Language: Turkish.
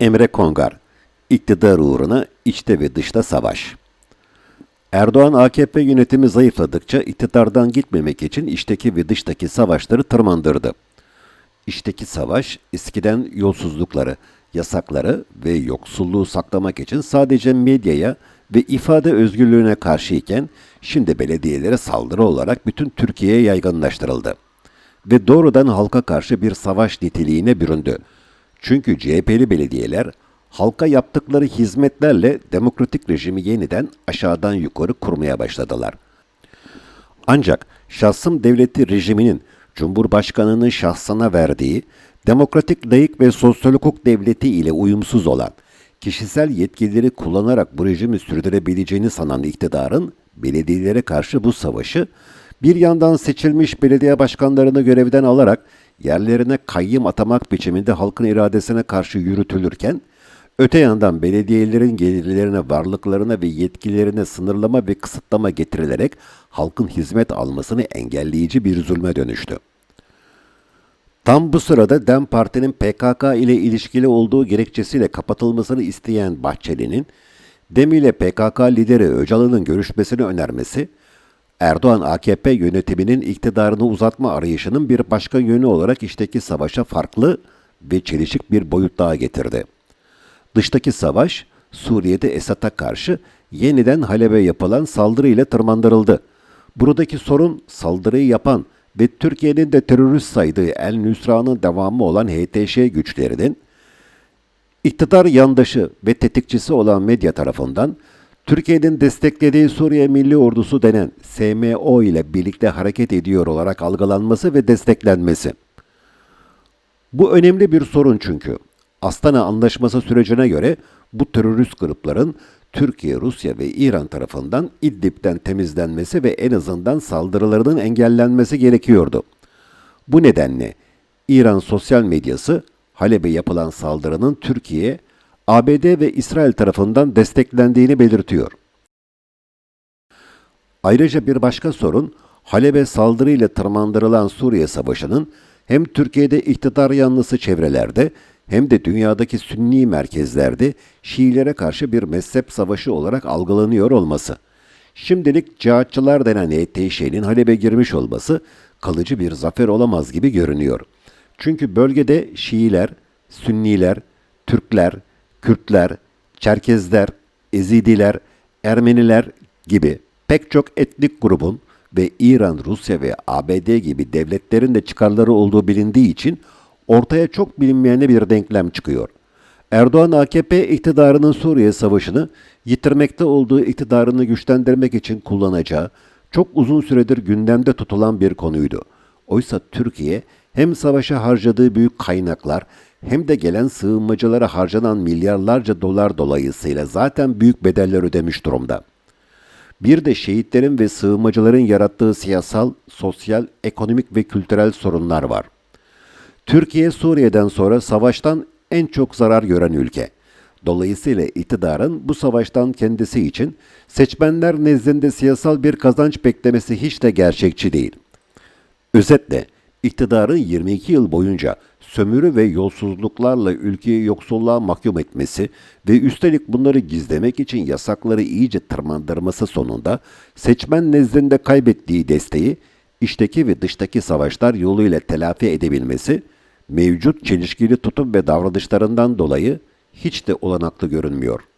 Emre Kongar, iktidar uğruna içte ve dışta savaş. Erdoğan AKP yönetimi zayıfladıkça iktidardan gitmemek için içteki ve dıştaki savaşları tırmandırdı. İçteki savaş eskiden yolsuzlukları, yasakları ve yoksulluğu saklamak için sadece medyaya ve ifade özgürlüğüne karşıyken şimdi belediyelere saldırı olarak bütün Türkiye'ye yaygınlaştırıldı. Ve doğrudan halka karşı bir savaş niteliğine büründü. Çünkü CHP'li belediyeler halka yaptıkları hizmetlerle demokratik rejimi yeniden aşağıdan yukarı kurmaya başladılar. Ancak şahsım devleti rejiminin Cumhurbaşkanı'nın şahsına verdiği demokratik layık ve sosyal hukuk devleti ile uyumsuz olan kişisel yetkileri kullanarak bu rejimi sürdürebileceğini sanan iktidarın belediyelere karşı bu savaşı bir yandan seçilmiş belediye başkanlarını görevden alarak yerlerine kayyım atamak biçiminde halkın iradesine karşı yürütülürken Öte yandan belediyelerin gelirlerine, varlıklarına ve yetkilerine sınırlama ve kısıtlama getirilerek halkın hizmet almasını engelleyici bir zulme dönüştü. Tam bu sırada DEM Parti'nin PKK ile ilişkili olduğu gerekçesiyle kapatılmasını isteyen Bahçeli'nin, DEM ile PKK lideri Öcalan'ın görüşmesini önermesi, Erdoğan AKP yönetiminin iktidarını uzatma arayışının bir başka yönü olarak işteki savaşa farklı ve çelişik bir boyut daha getirdi. Dıştaki savaş Suriye'de Esad'a karşı yeniden Halep'e yapılan saldırıyla tırmandırıldı. Buradaki sorun saldırıyı yapan ve Türkiye'nin de terörist saydığı El Nusra'nın devamı olan HTŞ güçlerinin iktidar yandaşı ve tetikçisi olan medya tarafından Türkiye'nin desteklediği Suriye Milli Ordusu denen SMO ile birlikte hareket ediyor olarak algılanması ve desteklenmesi. Bu önemli bir sorun çünkü. Astana Anlaşması sürecine göre bu terörist grupların Türkiye, Rusya ve İran tarafından İdlib'den temizlenmesi ve en azından saldırılarının engellenmesi gerekiyordu. Bu nedenle İran sosyal medyası Halep'e yapılan saldırının Türkiye, ABD ve İsrail tarafından desteklendiğini belirtiyor. Ayrıca bir başka sorun, Halep'e saldırıyla tırmandırılan Suriye Savaşı'nın hem Türkiye'de iktidar yanlısı çevrelerde hem de dünyadaki sünni merkezlerde Şiilere karşı bir mezhep savaşı olarak algılanıyor olması. Şimdilik cihatçılar denen ETŞ'nin Halep'e girmiş olması kalıcı bir zafer olamaz gibi görünüyor. Çünkü bölgede Şiiler, Sünniler, Türkler, Kürtler, Çerkezler, Ezidiler, Ermeniler gibi pek çok etnik grubun ve İran, Rusya ve ABD gibi devletlerin de çıkarları olduğu bilindiği için ortaya çok bilinmeyen bir denklem çıkıyor. Erdoğan AKP iktidarının Suriye Savaşı'nı yitirmekte olduğu iktidarını güçlendirmek için kullanacağı çok uzun süredir gündemde tutulan bir konuydu. Oysa Türkiye hem savaşa harcadığı büyük kaynaklar hem de gelen sığınmacılara harcanan milyarlarca dolar dolayısıyla zaten büyük bedeller ödemiş durumda. Bir de şehitlerin ve sığınmacıların yarattığı siyasal, sosyal, ekonomik ve kültürel sorunlar var. Türkiye Suriye'den sonra savaştan en çok zarar gören ülke. Dolayısıyla iktidarın bu savaştan kendisi için seçmenler nezdinde siyasal bir kazanç beklemesi hiç de gerçekçi değil. Özetle iktidarın 22 yıl boyunca sömürü ve yolsuzluklarla ülkeyi yoksulluğa mahkum etmesi ve üstelik bunları gizlemek için yasakları iyice tırmandırması sonunda seçmen nezdinde kaybettiği desteği içteki ve dıştaki savaşlar yoluyla telafi edebilmesi mevcut çelişkili tutum ve davranışlarından dolayı hiç de olanaklı görünmüyor.''